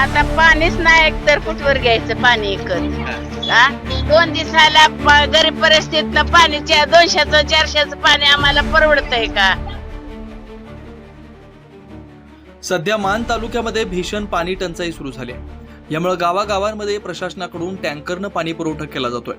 आता पाणीच नाही तर कुठवर घ्यायचं पाणी विकत हा. दोन दिवसाला प- गरीब परिस्थितीनं पाणीच्या दोनशेचं चारशेचं पाणी आम्हाला परवडतंय का? सध्या मान तालुक्यामध्ये भीषण पाणी टंचाई सुरू झाली आहे. यामुळे गावागावांमध्ये प्रशासनाकडून टँकरनं पाणी पुरवठा केला जातोय.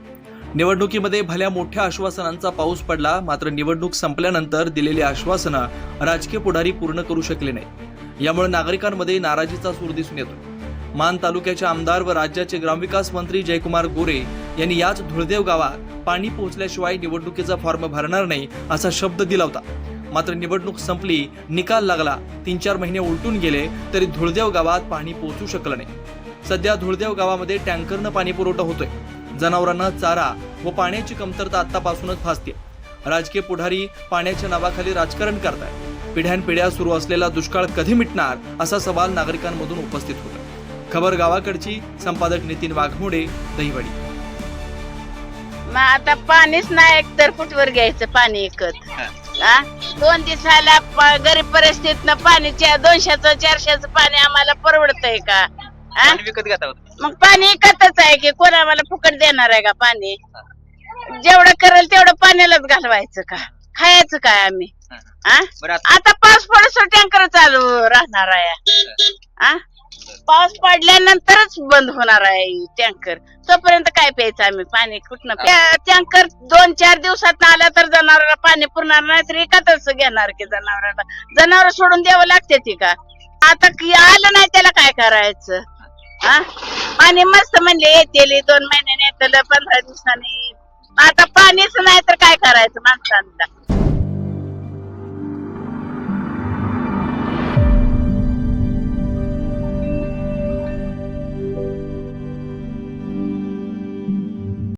निवडणुकीमध्ये भल्या मोठ्या आश्वासनांचा पाऊस पडला मात्र निवडणूक संपल्यानंतर दिलेली आश्वासनं राजकीय पुढारी पूर्ण करू शकले नाही यामुळे नागरिकांमध्ये नाराजीचा सूर दिसून येतो मान तालुक्याचे आमदार व राज्याचे ग्रामविकास मंत्री जयकुमार गोरे यांनी याच धुळदेव गावात पाणी पोहोचल्याशिवाय निवडणुकीचा फॉर्म भरणार नाही असा शब्द दिला होता. मात्र निवडणूक संपली निकाल लागला तीन चार महिने उलटून गेले तरी धुळदेव गावात पाणी पोहोचू शकलं नाही. सध्या धुळदेव गावामध्ये टँकरनं पाणी पुरवठा होतोय. जनावरांना चारा व पाण्याची कमतरता आतापासूनच भासते राजकीय पुढारी पाण्याच्या नावाखाली राजकारण करताय पिढ्यानपिढ्या सुरू असलेला दुष्काळ कधी मिटणार असा सवाल नागरिकांमधून उपस्थित होता खबर गावाकडची. संपादक नितीन वाघमोडे दहिवडी. मग आता पाणीच नाही तर कुठवर घ्यायचं पाणी विकत हा. दोन दिवसाला प- गरीब परिस्थितीनं पाणीच्या दोनशेचं चारशेचं पाणी आम्हाला परवडतंय का? हा? पाणी विकत घेता होतं. मग पाणी विकतच आहे की कोण आम्हाला फुकट देणार आहे का पाणी? जेवढं करेल तेवढं पाण्यालाच घालवायचं का? खायचं काय आम्ही? हा. बरं आता आता पाऊस पडसो टँकर चालू राहणार आहे. हा. पाऊस पडल्यानंतरच बंद होणार आहे टँकर. तोपर्यंत काय प्यायचं आम्ही? पाणी कुठनं टँकर दोन चार दिवसात आला तर जनावराला पाणी पुरणार नाही तर एकातच घेणार की जनावराला. जनावर सोडून द्यावं लागते ती का? आता की आलं नाही त्याला काय करायचं? हा? पाणी मस्त म्हणले येतेली दोन महिन्याने येतलं पंधरा दिवसांनी आता पाणीच नाही तर काय करायचं माणसांना?